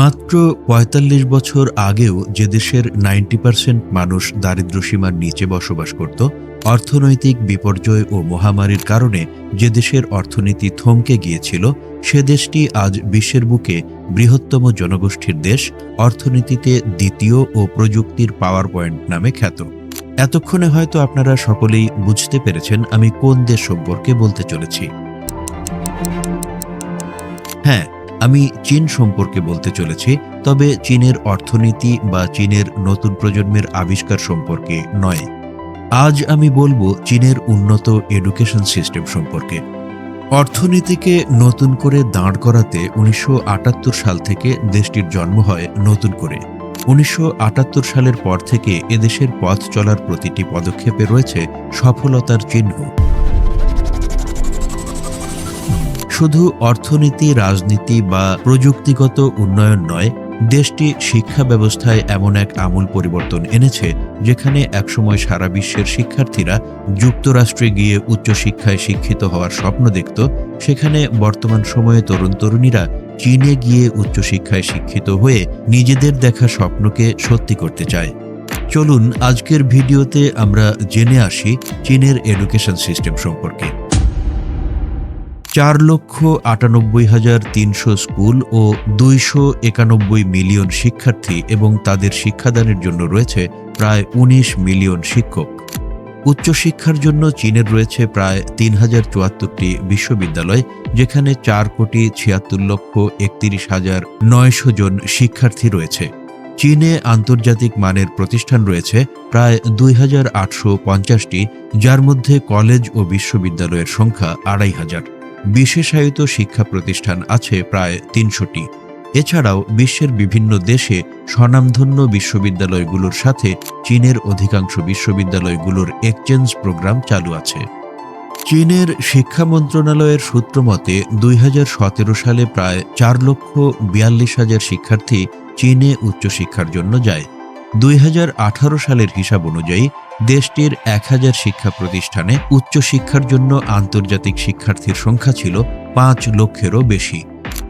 মাত্র ৪৫ বছর আগেও যে দেশের নাইনটি পার্সেন্ট মানুষ দারিদ্র্যসীমার নিচে বসবাস করত, অর্থনৈতিক বিপর্যয় ও মহামারীর কারণে যে দেশের অর্থনীতি থমকে গিয়েছিল, সে দেশটি আজ বিশ্বের বুকে বৃহত্তম জনগোষ্ঠীর দেশ, অর্থনীতিতে দ্বিতীয় ও প্রযুক্তির পাওয়ার পয়েন্ট নামে খ্যাত। এতক্ষণে হয়তো আপনারা সকলেই বুঝতে পেরেছেন আমি কোন দেশ সম্পর্কে বলতে চলেছি। হ্যাঁ আমি চীন সম্পর্কে বলতে চলেছি, তবে চীনের অর্থনীতি বা চীনের নতুন প্রজন্মের আবিষ্কার সম্পর্কে নয়। আজ আমি বলব চীনের উন্নত এডুকেশন সিস্টেম সম্পর্কে। অর্থনীতিকে নতুন করে দাঁড় করাতে উনিশশো আটাত্তর সাল থেকে দেশটির জন্ম হয় নতুন করে। উনিশশো আটাত্তর সালের পর থেকে এদেশের পথ চলার প্রতিটি পদক্ষেপে রয়েছে সফলতার চিহ্ন। শুধু অর্থনীতি, রাজনীতি বা প্রযুক্তিগত উন্নয়ন নয়, দেশটি শিক্ষা ব্যবস্থায় এমন এক আমূল পরিবর্তন এনেছে, যেখানে একসময় সারা বিশ্বের শিক্ষার্থীরা যুক্তরাষ্ট্রে গিয়ে উচ্চশিক্ষায় শিক্ষিত হওয়ার স্বপ্ন দেখত, সেখানে বর্তমান সময়ে তরুণ তরুণীরা চীনে গিয়ে উচ্চশিক্ষায় শিক্ষিত হয়ে নিজেদের দেখা স্বপ্নকে সত্যি করতে চায়। চলুন, আজকের ভিডিওতে আমরা জেনে আসি চীনের এডুকেশন সিস্টেম সম্পর্কে। চার লক্ষ আটানব্বই হাজার তিনশো স্কুল ও দুইশো একানব্বই মিলিয়ন শিক্ষার্থী এবং তাদের শিক্ষাদানের জন্য রয়েছে প্রায় ১৯ মিলিয়ন শিক্ষক। উচ্চশিক্ষার জন্য চীনের রয়েছে প্রায় তিন হাজার চুয়াত্তরটি বিশ্ববিদ্যালয়, যেখানে চার কোটি ছিয়াত্তর লক্ষ একত্রিশ হাজার নয়শো জন শিক্ষার্থী রয়েছে। চীনে আন্তর্জাতিক মানের প্রতিষ্ঠান রয়েছে প্রায় দুই হাজার আটশো পঞ্চাশটি, যার মধ্যে কলেজ ও বিশ্ববিদ্যালয়ের সংখ্যা আড়াই হাজার। বিশেষায়িত শিক্ষা প্রতিষ্ঠান আছে প্রায় তিনশোটি। এছাড়াও বিশ্বের বিভিন্ন দেশে স্বনামধন্য বিশ্ববিদ্যালয়গুলোর সাথে চীনের অধিকাংশ বিশ্ববিদ্যালয়গুলোর এক্সচেঞ্জ প্রোগ্রাম চালু আছে। চীনের শিক্ষা মন্ত্রণালয়ের সূত্র মতে, দুই সালে প্রায় চার লক্ষ বিয়াল্লিশ হাজার শিক্ষার্থী চীনে উচ্চশিক্ষার জন্য যায়। দুই হাজার আঠারো সালের হিসাব অনুযায়ী দেশটির এক হাজার শিক্ষা প্রতিষ্ঠানে উচ্চশিক্ষার জন্য আন্তর্জাতিক শিক্ষার্থীর সংখ্যা ছিল পাঁচ লক্ষেরও বেশি।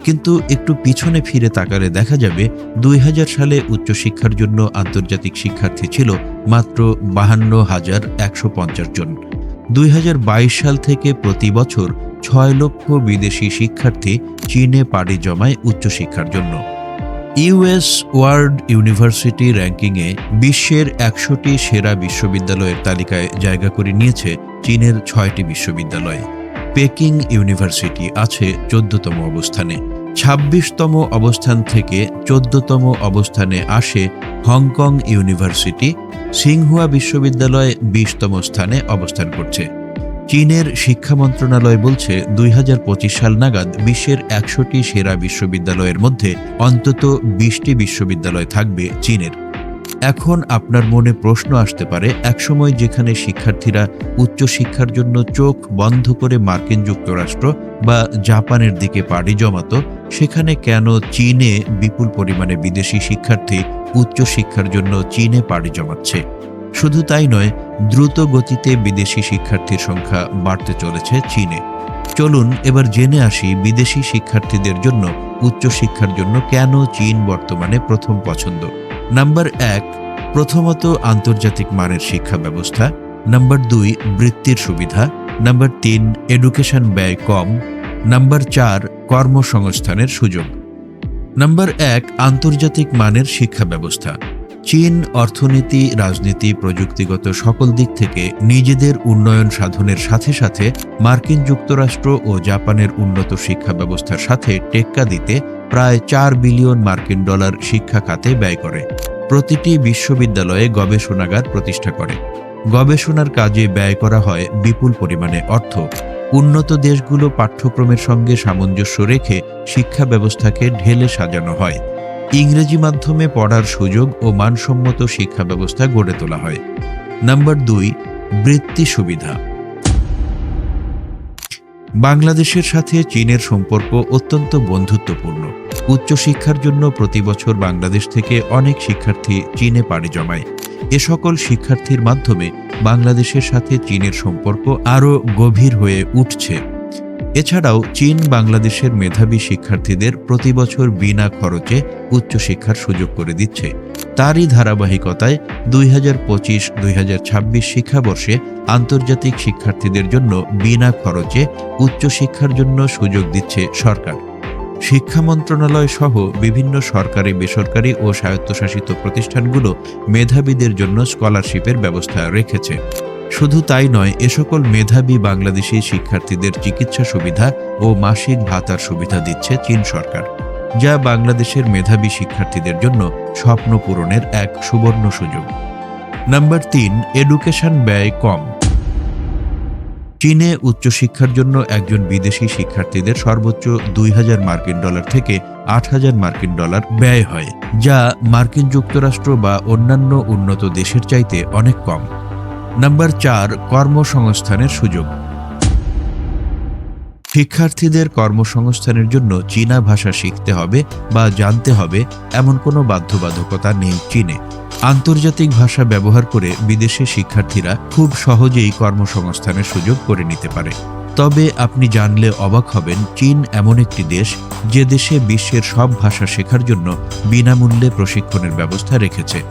কিন্তু একটু পিছনে ফিরে তাকালে দেখা যাবে, দুই হাজার সালে উচ্চশিক্ষার জন্য আন্তর্জাতিক শিক্ষার্থী ছিল মাত্র বাহান্ন হাজার একশো পঞ্চাশ জন। দুই হাজার বাইশ সাল থেকে প্রতি বছর ছয় লক্ষ বিদেশি শিক্ষার্থী চীনে পাড়ি জমায় উচ্চশিক্ষার জন্য। ইউএস ওয়ার্ল্ড ইউনিভার্সিটি র্যাঙ্কিংয়ে বিশ্বের একশোটি সেরা বিশ্ববিদ্যালয়ের তালিকায় জায়গা করে নিয়েছে চীনের ছয়টি বিশ্ববিদ্যালয়। পেকিং ইউনিভার্সিটি আছে চোদ্দতম অবস্থানে। ছাব্বিশতম অবস্থান থেকে চোদ্দতম অবস্থানে আসে হংকং ইউনিভার্সিটি। সিংহুয়া বিশ্ববিদ্যালয় বিশতম স্থানে অবস্থান করছে। চীনের শিক্ষা মন্ত্রণালয় বলছে, দুই হাজার পঁচিশ সাল নাগাদ বিশ্বের একশোটি সেরা বিশ্ববিদ্যালয়ের মধ্যে অন্তত বিশটি বিশ্ববিদ্যালয় থাকবে চীনের। এখন আপনার মনে প্রশ্ন আসতে পারে, একসময় যেখানে শিক্ষার্থীরা উচ্চশিক্ষার জন্য চোখ বন্ধ করে মার্কিন যুক্তরাষ্ট্র বা জাপানের দিকে পাড়ি জমাতো, সেখানে কেন চীনে বিপুল পরিমাণে বিদেশি শিক্ষার্থী উচ্চশিক্ষার জন্য চীনে পাড়ি জমাচ্ছে? শুধু তাই নয়, দ্রুত গতিতে বিদেশি শিক্ষার্থীর সংখ্যা বাড়তে চলেছে চীনে। চলুন এবার জেনে আসি বিদেশি শিক্ষার্থীদের জন্য, উচ্চশিক্ষার জন্য কেন চীন বর্তমানে প্রথম পছন্দ। নাম্বার এক, প্রথমত আন্তর্জাতিক মানের শিক্ষা ব্যবস্থা। নাম্বার দুই, বৃত্তির সুবিধা। নাম্বার তিন, এডুকেশন ব্যয় কম। নাম্বার চার, কর্মসংস্থানের সুযোগ। নাম্বার এক, আন্তর্জাতিক মানের শিক্ষা ব্যবস্থা। চীন অর্থনীতি, রাজনীতি, প্রযুক্তিগত সকল দিক থেকে নিজেদের উন্নয়ন সাধনের সাথে সাথে মার্কিন যুক্তরাষ্ট্র ও জাপানের উন্নত শিক্ষা ব্যবস্থার সাথে টেক্কা দিতে প্রায় চার বিলিয়ন মার্কিন ডলার শিক্ষা খাতে ব্যয় করে। প্রতিটি বিশ্ববিদ্যালয়ে গবেষণাগার প্রতিষ্ঠা করে। গবেষণার কাজে ব্যয় করা হয় বিপুল পরিমাণে অর্থ। উন্নত দেশগুলো পাঠ্যক্রমের সঙ্গে সামঞ্জস্য রেখে শিক্ষা ব্যবস্থাকে ঢেলে সাজানো হয়। ইংরেজি মাধ্যমে পড়ার সুযোগ ও মানসম্মত শিক্ষা ব্যবস্থা গড়ে তোলা হয়। নাম্বার দুই, বৃত্তি সুবিধা। বাংলাদেশের সাথে চীনের সম্পর্ক অত্যন্ত বন্ধুত্বপূর্ণ। উচ্চশিক্ষার জন্য প্রতি বছর বাংলাদেশ থেকে অনেক শিক্ষার্থী চীনে পাড়ি জমায়। এ সকল শিক্ষার্থীর মাধ্যমে বাংলাদেশের সাথে চীনের সম্পর্ক আরও গভীর হয়ে উঠছে। এছাড়াও চীন, বাংলাদেশের মেধাবী শিক্ষার্থীদের প্রতি বছর বিনা খরচে উচ্চশিক্ষার সুযোগ করে দিচ্ছে। তারই ধারাবাহিকতায় দুই হাজার পঁচিশ, দুই হাজার ছাব্বিশ শিক্ষাবর্ষে আন্তর্জাতিক শিক্ষার্থীদের জন্য বিনা খরচে উচ্চশিক্ষার জন্য সুযোগ দিচ্ছে সরকার। শিক্ষা মন্ত্রণালয় সহ বিভিন্ন সরকারি, বেসরকারি ও স্বায়ত্তশাসিত প্রতিষ্ঠানগুলো মেধাবীদের জন্য স্কলারশিপের ব্যবস্থা রেখেছে। শুধু তাই নয়, এ সকল মেধাবী বাংলাদেশি শিক্ষার্থীদের চিকিৎসা সুবিধা ও মাসিক ভাতার সুবিধা দিচ্ছে চীন সরকার, যা বাংলাদেশের মেধাবী শিক্ষার্থীদের জন্য স্বপ্ন পূরণের এক সুবর্ণ সুযোগ। নাম্বার তিন, এডুকেশন ব্যয় কম। চীনে উচ্চশিক্ষার জন্য একজন বিদেশি শিক্ষার্থীদের সর্বোচ্চ দুই হাজার মার্কিন ডলার থেকে আট হাজার মার্কিন ডলার ব্যয় হয়, যা মার্কিন যুক্তরাষ্ট্র বা অন্যান্য উন্নত দেশের চাইতে অনেক কম। নাম্বার চার, কর্মসংস্থানের সুযোগ। শিক্ষার্থীদের কর্মসংস্থানের জন্য চীনা ভাষা শিখতে হবে বা জানতে হবে এমন কোনো বাধ্যবাধকতা নেই চীনে। আন্তর্জাতিক ভাষা ব্যবহার করে বিদেশি শিক্ষার্থীরা খুব সহজেই কর্মসংস্থানের সুযোগ করে নিতে পারে। তবে আপনি জানলে অবাক হবেন, চীন এমন একটি দেশ যে দেশে বিশ্বের সব ভাষা শেখার জন্য বিনামূল্যে প্রশিক্ষণের ব্যবস্থা রেখেছে।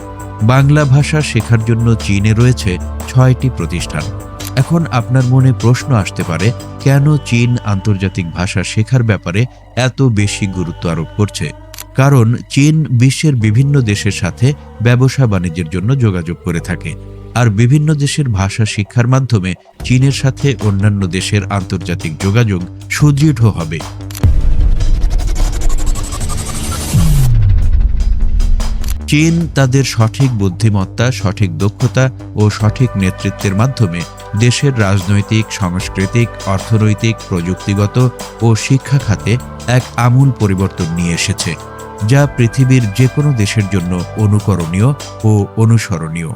বাংলা ভাষা শেখার জন্য চীনে রয়েছে ছয়টি প্রতিষ্ঠান। এখন আপনার মনে প্রশ্ন আসতে পারে, কেন চীন আন্তর্জাতিক ভাষা শেখার ব্যাপারে এত বেশি গুরুত্ব আরোপ করছে? কারণ চীন বিশ্বের বিভিন্ন দেশের সাথে ব্যবসা বাণিজ্যের জন্য যোগাযোগ করে থাকে, আর বিভিন্ন দেশের ভাষা শিক্ষার মাধ্যমে চীনের সাথে অন্যান্য দেশের আন্তর্জাতিক যোগাযোগ সুদৃঢ় হবে। চীন তাদের সঠিক বুদ্ধিমত্তা, সঠিক দক্ষতা ও সঠিক নেতৃত্বের মাধ্যমে দেশের রাজনৈতিক, সাংস্কৃতিক, অর্থনৈতিক, প্রযুক্তিগত ও শিক্ষা খাতে এক আমূল পরিবর্তন নিয়ে এসেছে, যা পৃথিবীর যে কোনো দেশের জন্য অনুকরণীয় ও অনুসরণীয়।